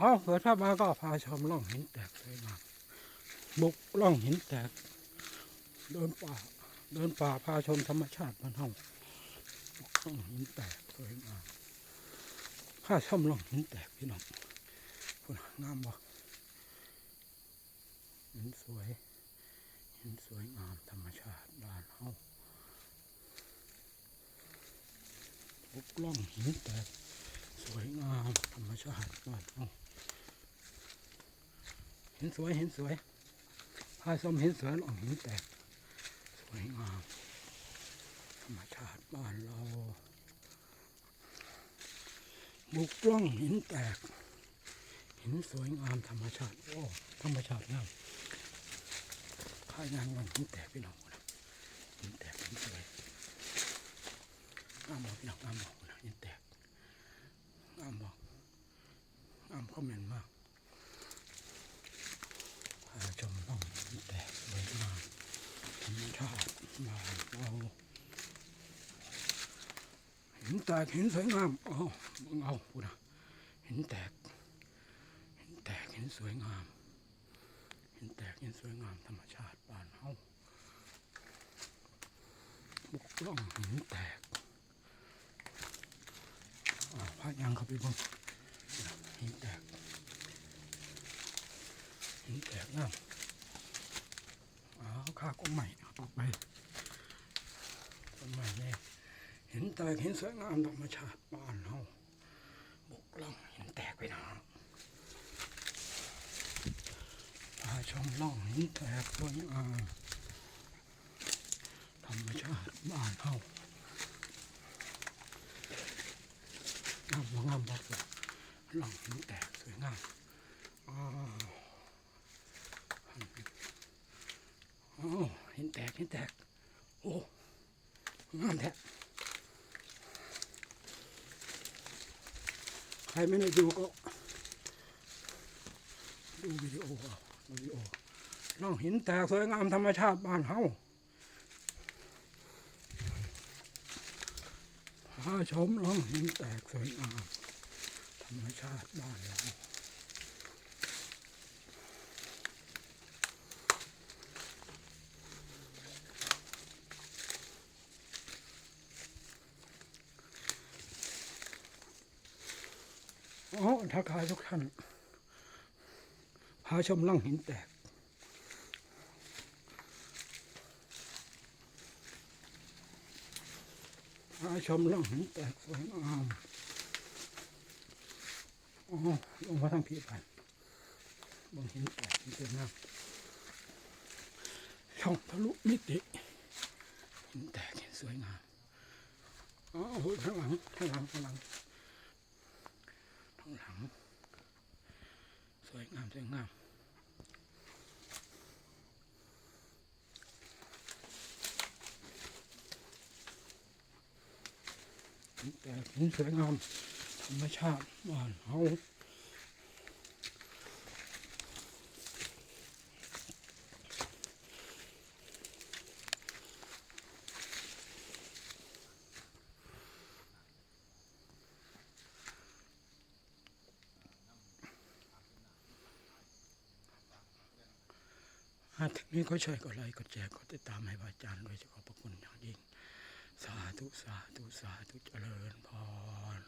อ๋อเกิดภาพมาก็พาชมร่องหินแตกสวยงามบุกร่องหินแตก เดินป่า เดินป่าพาชมธรรมชาติบ้านเฮาบุกร่องหินแตกสวยงามพาชมร่องหินแตกพี่น้องพุ่นงามบ่หินสวยหินสวยงามธรรมชาติบ้านเฮาบุกร่องหินแตก สวยงามธรรมชาติบ้านเฮาเห็นสวยเห็นสวยพาชมเห็นสวยลองเห็นแตกสวยงามธรรมชาติบ้านเราบุกล่องหินแตกเหินสวยงามธรรมชาติโอ้ธรรมชาติงามพายางวันหินแตกพี่น้องนะหินแตกหินสวยงามบอกพี่น้อง งามบอก งามคอมเมนมากชมน้องแตกสวยงามธรรมชาติมานเราห็นแตกเห็นสวยงามอ๋อมึงเอาพูดนะเห็นแตกเห็นแตกเห็นสวยงามเห็นแตกเห็นสวยงามธรรมชาติบ้านเฮาบุกล่องเห็นแตกอ่าพระยังเข้าไปบ้าง นแตกน้ำอ้าข้าก็ใหม่ออกไปต้นใหม่เนี่ยเห็นแตกเห็นสวยงามธรรมชาติบ้านเฮาบุกล่องเหินแตกไปนะพาชมล่องหินแตกสวยงามธรรมชาติบ้านเฮางามบ่งามบอกเลยหลังหินแตกสวยงามอ๋อ โอ้หินแตกหินแตก โอ้งามแท้ใครไม่ได้ดูก็ ดูวิดีโอดูวิดีโอล่องหินแตกสวยงามธรรมชาติบ้านเฮาพาชมลองหินแตกสวยงามธรรมชาติบ้านเรา อ๋อทักทายทุกท่านพาชมล่องหินแตก พาชมล่องหินแตกสวยงามอ๋อลงมาทางพี่ไปบางหินแตกหินเต็มน้ำช่องทะลุมิติหินแตกสวยงามอ๋อโอ้โหข้างหลังข้างหลังข้างหลังางหลัง สวยงาม สวยงามแต่สวยงามธรรมชาติบ้านเฮา หากนี้ก็ช่วยกดไลค์กดแชร์กดติดตามให้พระอาจารย์ด้วยจะขอบพระคุณอย่างยิ่ง สาธุสาธุสาธุเจริญพร